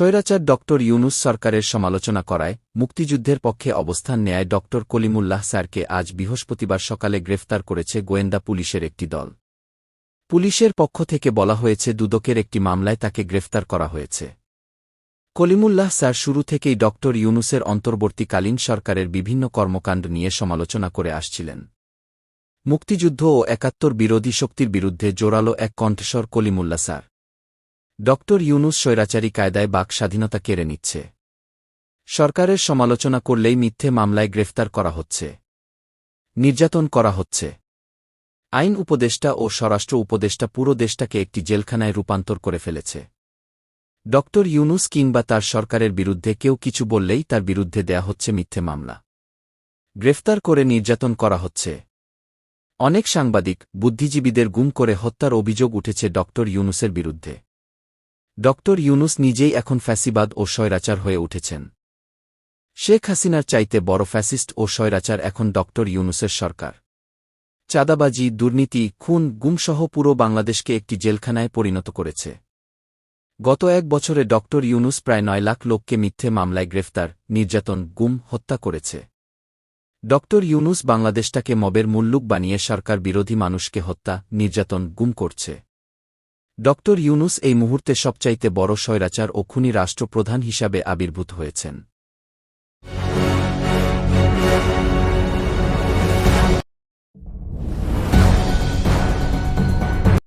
স্বৈরাচার ড. ইউনুস সরকারের সমালোচনা করায় মুক্তিযুদ্ধের পক্ষে অবস্থান নেয় ড. কলিমুল্লাহ স্যারকে আজ বৃহস্পতিবার সকালে গ্রেফতার করেছে গোয়েন্দা পুলিশের একটি দল। পুলিশের পক্ষ থেকে বলা হয়েছে, দুদকের একটি মামলায় তাকে গ্রেফতার করা হয়েছে। কলিমুল্লাহ স্যার শুরু থেকেই ড. ইউনুসের অন্তর্বর্তীকালীন সরকারের বিভিন্ন কর্মকাণ্ড নিয়ে সমালোচনা করে আসছিলেন। মুক্তিযুদ্ধ ও একাত্তর বিরোধী শক্তির বিরুদ্ধে জোরালো এক কণ্ঠস্বর কলিমুল্লা স্যার। ড ইউনুস স্বৈরাচারী কায়দায় বাক স্বাধীনতা কেড়ে নিচ্ছে। সরকারের সমালোচনা করলেই মিথ্যে মামলায় গ্রেফতার করা হচ্ছে। নির্যাতন করা হচ্ছে। আইন উপদেষ্টা ও স্বরাষ্ট্র উপদেষ্টা পুরো দেশটাকে একটি জেলখানায় রূপান্তর করে ফেলেছে। ড ইউনুস কিংবা তার সরকারের বিরুদ্ধে কেউ কিছু বললেই তার বিরুদ্ধে দেয়া হচ্ছে মিথ্যে মামলা। গ্রেফতার করে নির্যাতন করা হচ্ছে। অনেক সাংবাদিক, বুদ্ধিজীবীদের গুম করে হত্যার অভিযোগ উঠেছে ড ইউনুসের বিরুদ্ধে। ড ইউনুস নিজেই এখন ফ্যাসিবাদ ও স্বৈরাচার হয়ে উঠেছেন। শেখ হাসিনার চাইতে বড় ফ্যাসিস্ট ও স্বৈরাচার এখন ড ইউনুসের সরকার। চাঁদাবাজি, দুর্নীতি, খুন, গুমসহ পুরো বাংলাদেশকে একটি জেলখানায় পরিণত করেছে। গত এক বছরে ড ইউনুস প্রায় নয় লাখ লোককে মিথ্যে মামলায় গ্রেফতার, নির্যাতন, গুম, হত্যা করেছে। ড ইউনুস বাংলাদেশটাকে মবের মুল্লুক বানিয়ে সরকার বিরোধী মানুষকে হত্যা, নির্যাতন, গুম করছে। ড ইউনুস এই মুহূর্তে সবচাইতে বড় স্বৈরাচার ও খুনি রাষ্ট্রপ্রধান হিসাবে আবির্ভূত হয়েছেন।